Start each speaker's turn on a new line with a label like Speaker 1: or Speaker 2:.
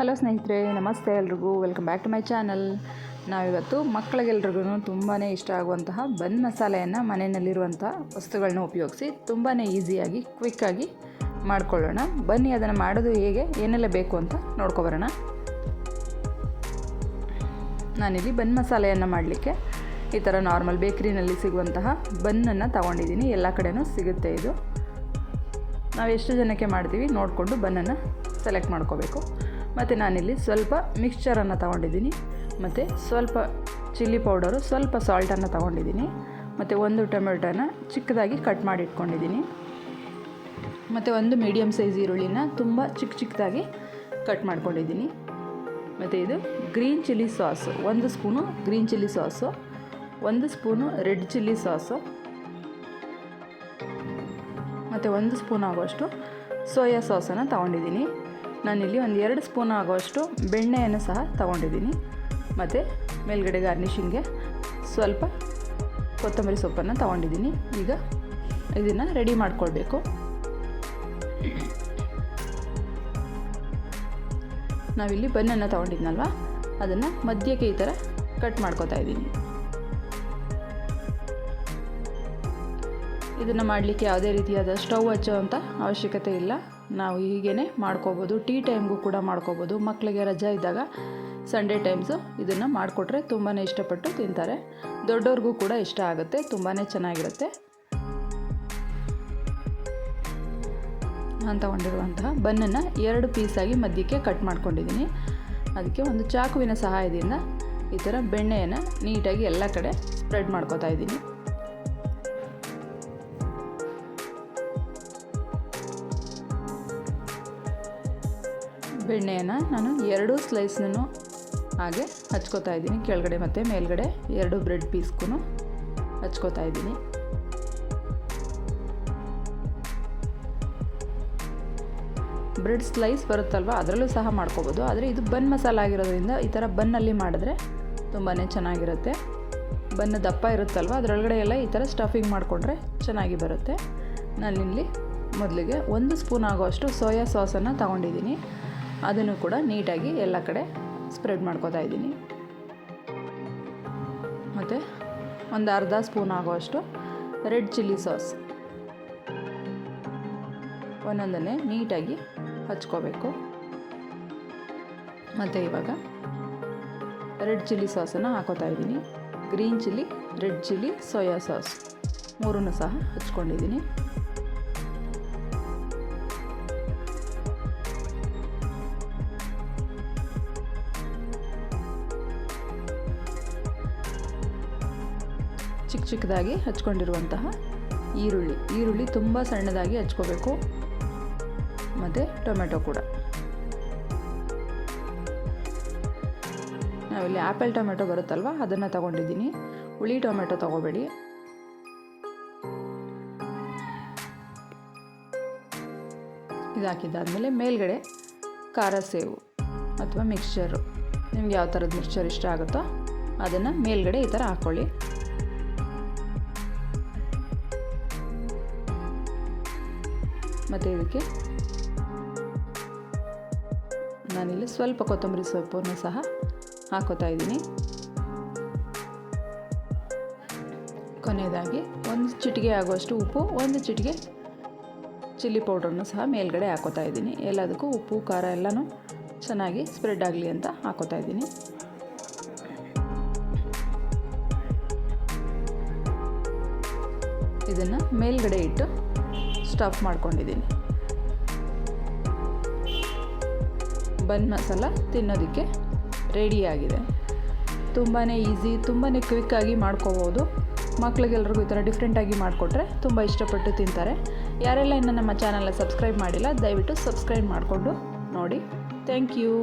Speaker 1: Hello ಸ್ನೇಹಿತರೆ, ನಮಸ್ತೆ ಎಲ್ರಿಗೂ. Welcome back to my channel ನಾವಿವತ್ತು ಮಕ್ಕಳಿಗೆಲ್ರಿಗೂ ತುಂಬಾ ಇಷ್ಟ ಆಗುವಂತಹ ಬನ್ ಮಸಾಲೆಯನ್ನು ಮನೆಯಲ್ಲಿರುವಂತಹ ವಸ್ತುಗಳನ್ನ ಉಪಯೋಗಿಸಿ ತುಂಬಾ ಈಸಿಯಾಗಿ ಕ್ವಿಕ್ಕಾಗಿ ಮಾಡ್ಕೊಳ್ಳೋಣ. ಬನ್ನಿ, ಅದನ್ನು ಮಾಡೋದು ಹೇಗೆ, ಏನೆಲ್ಲ ಬೇಕು ಅಂತ ನೋಡ್ಕೊಬರೋಣ. ನಾನಿಲ್ಲಿ ಬನ್ ಮಸಾಲೆಯನ್ನು ಮಾಡಲಿಕ್ಕೆ ಈ ಥರ ನಾರ್ಮಲ್ ಬೇಕ್ರಿನಲ್ಲಿ ಸಿಗುವಂತಹ ಬನ್ನನ್ನು ತಗೊಂಡಿದ್ದೀನಿ. ಎಲ್ಲ ಕಡೆನೂ ಸಿಗುತ್ತೆ ಇದು. ನಾವು ಎಷ್ಟು ಜನಕ್ಕೆ ಮಾಡ್ತೀವಿ ನೋಡಿಕೊಂಡು ಬನ್ನನ್ನು ಸೆಲೆಕ್ಟ್ ಮಾಡ್ಕೋಬೇಕು. ಮತ್ತು ನಾನಿಲ್ಲಿ ಸ್ವಲ್ಪ ಮಿಕ್ಸ್ಚರನ್ನು ತಗೊಂಡಿದ್ದೀನಿ. ಮತ್ತು ಸ್ವಲ್ಪ ಚಿಲ್ಲಿ ಪೌಡರು ಸ್ವಲ್ಪ ಸಾಲ್ಟನ್ನು ತಗೊಂಡಿದ್ದೀನಿ. ಮತ್ತು ಒಂದು ಟೊಮೆಟೊನ ಚಿಕ್ಕದಾಗಿ ಕಟ್ ಮಾಡಿ ಇಟ್ಕೊಂಡಿದ್ದೀನಿ ಮತ್ತು ಒಂದು ಮೀಡಿಯಮ್ ಸೈಜ್ ಈರುಳ್ಳಿನ ತುಂಬ ಚಿಕ್ಕ ಚಿಕ್ಕದಾಗಿ ಕಟ್ ಮಾಡ್ಕೊಂಡಿದ್ದೀನಿ. ಮತ್ತು ಇದು ಗ್ರೀನ್ ಚಿಲ್ಲಿ ಸಾಸು ಒಂದು ಸ್ಪೂನು ಗ್ರೀನ್ ಚಿಲ್ಲಿ ಸಾಸು ಒಂದು ಸ್ಪೂನು ರೆಡ್ ಚಿಲ್ಲಿ ಸಾಸು ಮತ್ತು ಒಂದು ಸ್ಪೂನ್ ಆಗುವಷ್ಟು ಸೋಯಾ ಸಾಸನ್ನು ತಗೊಂಡಿದ್ದೀನಿ. ನಾನಿಲ್ಲಿ ಒಂದು ಎರಡು ಸ್ಪೂನ್ ಆಗುವಷ್ಟು ಬೆಣ್ಣೆಯನ್ನು ಸಹ ತಗೊಂಡಿದ್ದೀನಿ. ಮತ್ತು ಮೇಲ್ಗಡೆ ಗಾರ್ನಿಷಿಂಗ್ಗೆ ಸ್ವಲ್ಪ ಕೊತ್ತಂಬರಿ ಸೊಪ್ಪನ್ನು ತಗೊಂಡಿದ್ದೀನಿ. ಈಗ ಇದನ್ನು ರೆಡಿ ಮಾಡಿಕೊಳ್ಬೇಕು. ನಾವಿಲ್ಲಿ ಬನ್ನನ್ನು ತಗೊಂಡಿದ್ನಲ್ವ? ಅದನ್ನು ಮಧ್ಯಕ್ಕೆ ಈ ಥರ ಕಟ್ ಮಾಡ್ಕೊತಾ ಇದ್ದೀನಿ. ಇದನ್ನು ಮಾಡಲಿಕ್ಕೆ ಯಾವುದೇ ರೀತಿಯಾದ ಸ್ಟವ್ ಹಚ್ಚುವಂಥ ಅವಶ್ಯಕತೆ ಇಲ್ಲ. ನಾವು ಹೀಗೇ ಮಾಡ್ಕೋಬೋದು. ಟೀ ಟೈಮ್ಗೂ ಕೂಡ ಮಾಡ್ಕೋಬೋದು. ಮಕ್ಕಳಿಗೆ ರಜಾ ಇದ್ದಾಗ ಸಂಡೇ ಟೈಮ್ಸು ಇದನ್ನು ಮಾಡಿಕೊಟ್ರೆ ತುಂಬಾ ಇಷ್ಟಪಟ್ಟು ತಿಂತಾರೆ. ದೊಡ್ಡವ್ರಿಗೂ ಕೂಡ ಇಷ್ಟ ಆಗುತ್ತೆ. ತುಂಬಾ ಚೆನ್ನಾಗಿರುತ್ತೆ. ನಾನು ತಗೊಂಡಿರುವಂತಹ ಬನ್ನನ್ನು ಎರಡು ಪೀಸಾಗಿ ಮಧ್ಯಕ್ಕೆ ಕಟ್ ಮಾಡ್ಕೊಂಡಿದ್ದೀನಿ ಅದಕ್ಕೆ ಒಂದು ಚಾಕುವಿನ ಸಹಾಯದಿಂದ ಈ ಥರ ಬೆಣ್ಣೆಯನ್ನು ನೀಟಾಗಿ ಎಲ್ಲ ಕಡೆ ಸ್ಪ್ರೆಡ್ ಮಾಡ್ಕೋತಾ ಇದ್ದೀನಿ. ಬೆಣ್ಣೆಯನ್ನು ನಾನು ಎರಡು ಸ್ಲೈಸ್ನೂ ಹಾಗೆ ಹಚ್ಕೋತಾ ಇದ್ದೀನಿ. ಕೆಳಗಡೆ ಮತ್ತು ಮೇಲ್ಗಡೆ ಎರಡು ಬ್ರೆಡ್ ಪೀಸ್ಗೂ ಹಚ್ಕೋತಾ ಇದ್ದೀನಿ. ಬ್ರೆಡ್ ಸ್ಲೈಸ್ ಬರುತ್ತಲ್ವ? ಅದರಲ್ಲೂ ಸಹ ಮಾಡ್ಕೋಬೋದು. ಆದರೆ ಇದು ಬನ್ ಮಸಾಲ ಆಗಿರೋದ್ರಿಂದ ಈ ಥರ ಬನ್ನಲ್ಲಿ ಮಾಡಿದ್ರೆ ತುಂಬಾ ಚೆನ್ನಾಗಿರುತ್ತೆ. ಬನ್ ದಪ್ಪ ಇರುತ್ತಲ್ವ? ಅದರೊಳಗಡೆ ಎಲ್ಲ ಈ ಥರ ಸ್ಟಫಿಂಗ್ ಮಾಡಿಕೊಂಡ್ರೆ ಚೆನ್ನಾಗಿ ಬರುತ್ತೆ. ನಾನಿಲ್ಲಿ ಮೊದಲಿಗೆ ಒಂದು ಸ್ಪೂನ್ ಆಗೋಷ್ಟು ಸೋಯಾ ಸಾಸನ್ನು ತಗೊಂಡಿದ್ದೀನಿ. ಅದನ್ನು ಕೂಡ ನೀಟಾಗಿ ಎಲ್ಲ ಕಡೆ ಸ್ಪ್ರೆಡ್ ಮಾಡ್ಕೋತಾ ಇದ್ದೀನಿ. ಮತ್ತು ಒಂದು ಅರ್ಧ ಸ್ಪೂನ್ ಆಗುವಷ್ಟು ರೆಡ್ ಚಿಲ್ಲಿ ಸಾಸ್ ಒಂದೊಂದನ್ನೇ ನೀಟಾಗಿ ಹಚ್ಕೋಬೇಕು. ಮತ್ತು ಇವಾಗ ರೆಡ್ ಚಿಲ್ಲಿ ಸಾಸನ್ನು ಹಾಕೋತಾ ಇದ್ದೀನಿ. Green chilli, red chilli, soya sauce ಮೂರನ್ನು ಸಹ ಹಚ್ಕೊಂಡಿದ್ದೀನಿ. ಚಿಕ್ಕ ಚಿಕ್ಕದಾಗಿ ಹಚ್ಕೊಂಡಿರುವಂತಹ ಈರುಳ್ಳಿ. ಈರುಳ್ಳಿ ತುಂಬ ಸಣ್ಣದಾಗಿ ಹಚ್ಕೋಬೇಕು. ಮತ್ತು ಟೊಮೆಟೊ ಕೂಡ. ನಾವಿಲ್ಲಿ ಆ್ಯಪಲ್ ಟೊಮೆಟೊ ಬರುತ್ತಲ್ವ? ಅದನ್ನು ತಗೊಂಡಿದ್ದೀನಿ. ಹುಳಿ ಟೊಮೆಟೊ ತಗೋಬೇಡಿ. ಇದು ಮೇಲ್ಗಡೆ ಖಾರ ಸೇವು ಅಥವಾ ಮಿಕ್ಸ್ಚರು ನಿಮ್ಗೆ ಯಾವ ಥರದ ಮಿಕ್ಸ್ಚರ್ ಇಷ್ಟ ಆಗುತ್ತೋ ಅದನ್ನು ಮೇಲ್ಗಡೆ ಈ ಥರ ಹಾಕ್ಕೊಳ್ಳಿ ಮತ್ತು ಇದಕ್ಕೆ ನಾನಿಲ್ಲಿ ಸ್ವಲ್ಪ ಕೊತ್ತಂಬರಿ ಸೊಪ್ಪನ್ನು ಸಹ ಹಾಕೋತಾ ಇದ್ದೀನಿ. ಕೊನೆಯದಾಗಿ ಒಂದು ಚಿಟಿಕೆ ಆಗುವಷ್ಟು ಉಪ್ಪು, ಒಂದು ಚಿಟಿಕೆ ಚಿಲ್ಲಿ ಪೌಡ್ರನ್ನು ಸಹ ಮೇಲ್ಗಡೆ ಹಾಕೋತಾ ಇದ್ದೀನಿ. ಎಲ್ಲದಕ್ಕೂ ಉಪ್ಪು, ಖಾರ ಎಲ್ಲನೂ ಚೆನ್ನಾಗಿ ಸ್ಪ್ರೆಡ್ ಆಗಲಿ ಅಂತ ಹಾಕೋತಾ ಇದ್ದೀನಿ. ಇದನ್ನು ಮೇಲ್ಗಡೆ ಇಟ್ಟು ಸ್ಟಫ್ ಮಾಡ್ಕೊಂಡಿದ್ದೀನಿ. ಬನ್ ಮಸಾಲ ತಿನ್ನೋದಕ್ಕೆ ರೆಡಿಯಾಗಿದೆ ತುಂಬಾ ಈಸಿ ತುಂಬಾ ಕ್ವಿಕ್ಕಾಗಿ ಮಾಡ್ಕೋಬೋದು. ಮಕ್ಳಿಗೆಲ್ರಿಗೂ ಈ ಥರ ಡಿಫ್ರೆಂಟಾಗಿ ಮಾಡಿಕೊಟ್ರೆ ತುಂಬ ಇಷ್ಟಪಟ್ಟು ತಿಂತಾರೆ. ಯಾರೆಲ್ಲ ಇನ್ನೂ ನಮ್ಮ ಚಾನಲ್ನ ಸಬ್ಸ್ಕ್ರೈಬ್ ಮಾಡಿಲ್ಲ, ದಯವಿಟ್ಟು ಸಬ್ಸ್ಕ್ರೈಬ್ ಮಾಡಿಕೊಂಡು ನೋಡಿ. Thank you.